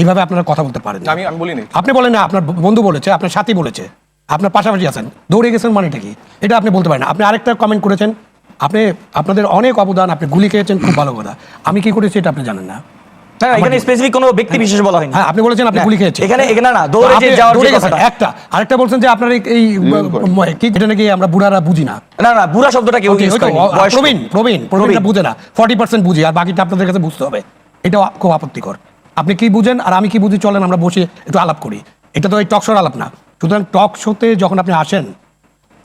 এইভাবে আপনারা কথা বলতে পারেন আমি আমি বলিনি। আপনি বলেন না আপনার বন্ধু বলেছে আপনার সাথী বলেছে আপনার পাশাপাশি আছেন। দৌড়ে গেছেন মানেটা কি? এটা আপনি বলতে পারেন আপনি আরেকটা কমেন্ট করেছেন। আপনি আপনাদের অনেক অবদান আপনি গুলি খেয়েছেন খুব ভালো কথা। আমি কি করেছি এটা আপনি জানেন না। না না, এখানে স্পেসিফিক কোনো ব্যক্তি বিশেষ বলা হয়নি। হ্যাঁ আপনি বলেছেন আপনি গুলি খেয়েছেন। এখানে এখানে না দৌড়ে যে যাওয়ার যে কথাটা। একটা। আরেকটা বলছেন যে আপনার এই- এই কি এটা নাকি আমরা বুড়ারা বুঝি না? না না বুড়া শব্দটা কেউ ওকে, ইউজ ওই তো, করেনি অ- বয়স্ক। প্রবীণ প্রবীণ প্রবীণটা বুঝে না। ফর্টি পার্সেন্ট বুঝি আর বাকিটা আপনাদের কাছে বুঝতে হবে। এটা খুব আপত্তিকর। আপনি কি বুঝেন আর আমি কি বুঝি চলেন আমরা বসে একটু আলাপ করি। এটা তো ওই টক শোর আলাপ না। সুতরাং টক শোতে যখন আপনি আসেন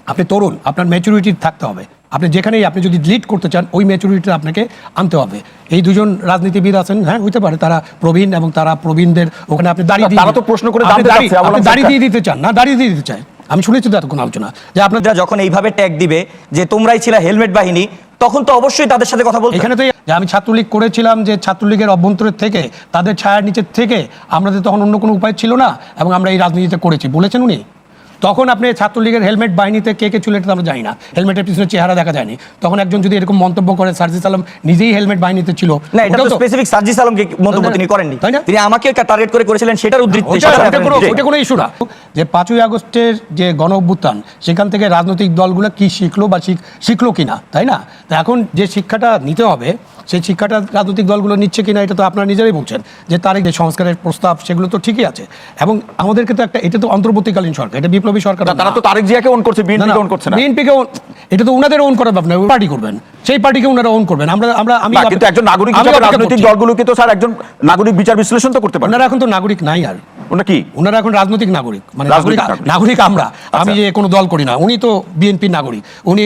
আপনি তরুণ আপনার ম্যাচুরিটি থাকতে হবে। আপনি যেখানেই আপনি যদি লিড করতে চান ওই ম্যাচুরিটি আপনাকে আনতে হবে। এই দুজন রাজনীতিবিদ আছেন হ্যাঁ হইতে পারে তারা প্রবীণ এবং তারা প্রবীণদের ওখানে আপনি দাঁড়িয়ে তারা তো প্রশ্ন করে দাঁড়িয়ে-। দিয়ে দিতে চান। না দাঁড়িয়ে দিয়ে দিতে চাই আমি শুনেছি তো এতক্ষণ আলোচনা। যে আপনার আপনারা যখন এইভাবে ট্যাগ দিবে যে তোমরাই ছিল হেলমেট বাহিনী তখন তো অবশ্যই তাদের সাথে কথা বলতে এখানে তো আমি ছাত্রলীগ করেছিলাম যে ছাত্রলীগের অভ্যন্তরের থেকে, তাদের ছায়ার নিচের থেকে আমাদের তখন অন্য কোনো উপায় ছিল না, এবং আমরা এই রাজনীতিতে করেছি। বলেছেন উনি? তখন আপনি ছাত্রলীগের হেলমেট বাহিনীতে কে কে ছিল এটা আমরা জানি না। হেলমেটের পিছনে চেহারা দেখা যায়নি। তখন একজন যদি এরকম মন্তব্য করে সার্জিস আলম নিজেই হেলমেট বাহিনীতে ছিল না এটা তো স্পেসিফিক সার্জিস আলমকে মন্তব্য? তিনি করেননি। তিনি আমাকে টার্গেট করে করেছিলেন সেটার উদ্ধৃতি সেটা কোনো- ইস্যু না। যে পাঁচই আগস্টের যে গণ অভ্যুত্থান সেখান থেকে রাজনৈতিক দলগুলো কি শিখলো বা শিখলো কিনা তাই না? এখন যে শিক্ষাটা নিতে হবে সেই শিক্ষাটা রাজনৈতিক দলগুলো নিচ্ছে কিনা এটা তো আপনারা নিজেরাই বলছেন যে তার যে সংস্কারের প্রস্তাব সেগুলো তো ঠিকই আছে। এবং আমাদেরকে তো একটা এটা তো অন্তর্বর্তীকালীন সরকার এটা বিপ্লবী সরকার তারা তো তারেক জিয়াকে অন করছে বিএনপি ওন করছে না। বিএনপিকে এটা তো ওনাদের অন করার ব্যাপার না পার্টি করবেন। সেই পার্টিকে ওনারা ওন করবেন। আমরা আমরা আমি কিন্তু একজন নাগরিক হিসেবে রাজনৈতিক। দলগুলোকে তো স্যার একজন নাগরিক বিচার বিশ্লেষণ তো করতে পারে ওনারা এখন তো নাগরিক নাই আর। ওনা কি? ওনারা এখন রাজনৈতিক নাগরিক মানে নাগরিক নাগরিক। আমরা। আমি যে কোনো দল করি না উনি তো বিএনপির নাগরিক উনি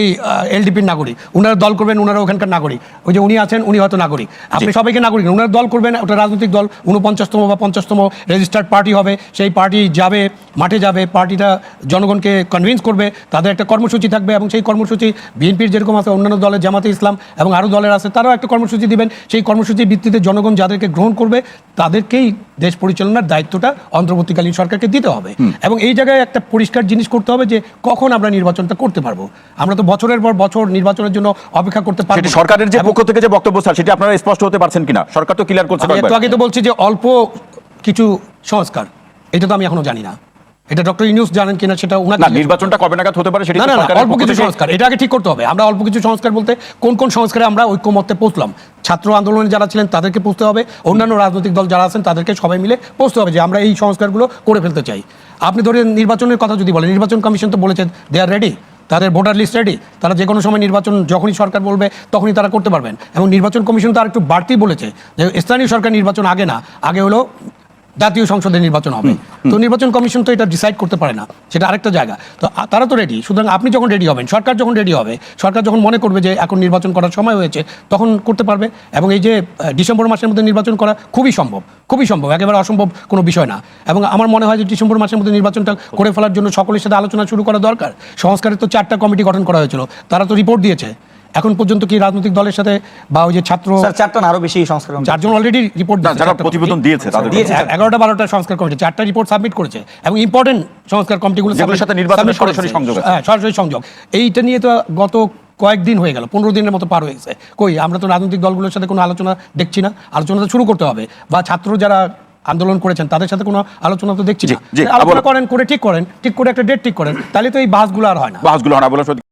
এলডিপির নাগরিক ওনারা দল করবেন ওনারা ওখানকার নাগরিক। ওই যে উনি আছেন উনি হয়তো নাগরিক। আপনি সবাইকে নাগরিক ওনারা দল করবেন ওটা রাজনৈতিক দল উনপঞ্চাশতম বা পঞ্চাশতম রেজিস্টার্ড পার্টি হবে সেই পার্টি যাবে মাঠে যাবে পার্টিটা জনগণকে কনভিন্স করবে তাদের একটা কর্মসূচি থাকবে এবং সেই কর্মসূচি বিএনপির যেরকম আছে অন্যান্য দলের জামাতে ইসলাম এবং আরও দলের আছে তারাও একটা কর্মসূচি দিবেন। সেই কর্মসূচির ভিত্তিতে জনগণ যাদেরকে গ্রহণ করবে তাদেরকেই দেশ পরিচালনার দায়িত্বটা অন্তর্বর্তীকালীন সরকারকে দিতে হবে। এবং এই জায়গায় একটা পরিষ্কার জিনিস করতে হবে যে কখন আমরা নির্বাচনটা করতে পারব। আমরা তো বছরের পর বছর নির্বাচনের জন্য অপেক্ষা করতে পারব সরকারের যে পক্ষ থেকে যে বক্তব্য স্যার সেটি আপনারা স্পষ্ট হতে পারছেন কিনা? সরকার তো ক্লিয়ার করছে একটু আগে তো বলছি যে অল্প কিছু সংস্কার এটা তো আমি এখনও জানি না। এটা ডক্টর ইউনুস জানেন কিনা সেটা না নির্বাচনটা কবে নাগাদ হতে পারে সেটা না না অল্প কিছু সংস্কার এটা আগে ঠিক করতে হবে। আমরা অল্প কিছু সংস্কার বলতে কোন কোন সংস্কারে আমরা ঐক্যমত্যে পৌঁছলাম? ছাত্র আন্দোলনে যারা ছিলেন তাদেরকে পৌঁছতে হবে অন্যান্য রাজনৈতিক দল যারা আছেন তাদেরকে সবাই মিলে পৌঁছতে হবে যে আমরা এই সংস্কারগুলো করে ফেলতে চাই। আপনি ধরেন নির্বাচনের কথা যদি বলেন নির্বাচন কমিশন তো বলেছে দে আর রেডি তাদের ভোটার লিস্ট রেডি তারা যে কোনো সময় নির্বাচন যখনই সরকার বলবে তখনই তারা করতে পারবেন। এবং নির্বাচন কমিশন তো আর একটু বাড়তি বলেছে যে স্থানীয় সরকার নির্বাচন আগে না আগে হলো জাতীয় সংসদের নির্বাচন হবে। তো নির্বাচন কমিশন তো এটা ডিসাইড করতে পারে না। সেটা আরেকটা জায়গা। তো তারা তো রেডি সুতরাং আপনি যখন রেডি হবেন সরকার যখন রেডি হবে সরকার যখন মনে করবে যে এখন নির্বাচন করার সময় হয়েছে তখন করতে পারবে। এবং এই যে ডিসেম্বর মাসের মধ্যে নির্বাচন করা খুবই সম্ভব। খুবই সম্ভব। একেবারে অসম্ভব কোনো বিষয় না। এবং আমার মনে হয় যে ডিসেম্বর মাসের মধ্যে নির্বাচনটা করে ফেলার জন্য সকলের সাথে আলোচনা শুরু করা দরকার। সংস্কারের তো চারটা কমিটি গঠন করা হয়েছিল। তারা তো রিপোর্ট দিয়েছে। এখন পর্যন্ত কি রাজনৈতিক দলের সাথে বা ওই যে ছাত্র স্যার চারটা আরও বেশি সংস্কার চারজন অলরেডি রিপোর্ট যারা প্রতিবেদন দিয়েছে দিয়েছে। এগারোটা বারোটা সংস্কার কমিটি চারটা রিপোর্ট সাবমিট করেছে। এবং ইম্পর্টেন্ট সংস্কার কমিটিগুলো সাথে নির্বাচনের সরাসরি সংযোগ হ্যাঁ সরাসরি সংযোগ। এইটা নিয়ে তো গত কয়েকদিন হয়ে গেল পনেরো দিনের মতো পার হয়েছে। কই আমরা তো রাজনৈতিক দলগুলোর সাথে কোনো আলোচনা দেখছি না। আলোচনা তো শুরু করতে হবে। বা ছাত্র যারা আন্দোলন করেছেন তাদের সাথে কোনো আলোচনা তো দেখছি না। আলোচনা করেন করে ঠিক করেন ঠিক করে একটা ডেট ঠিক করেন। তাহলে তো এই বাসগুলো আর হয় না। বাসগুলো হানা বলে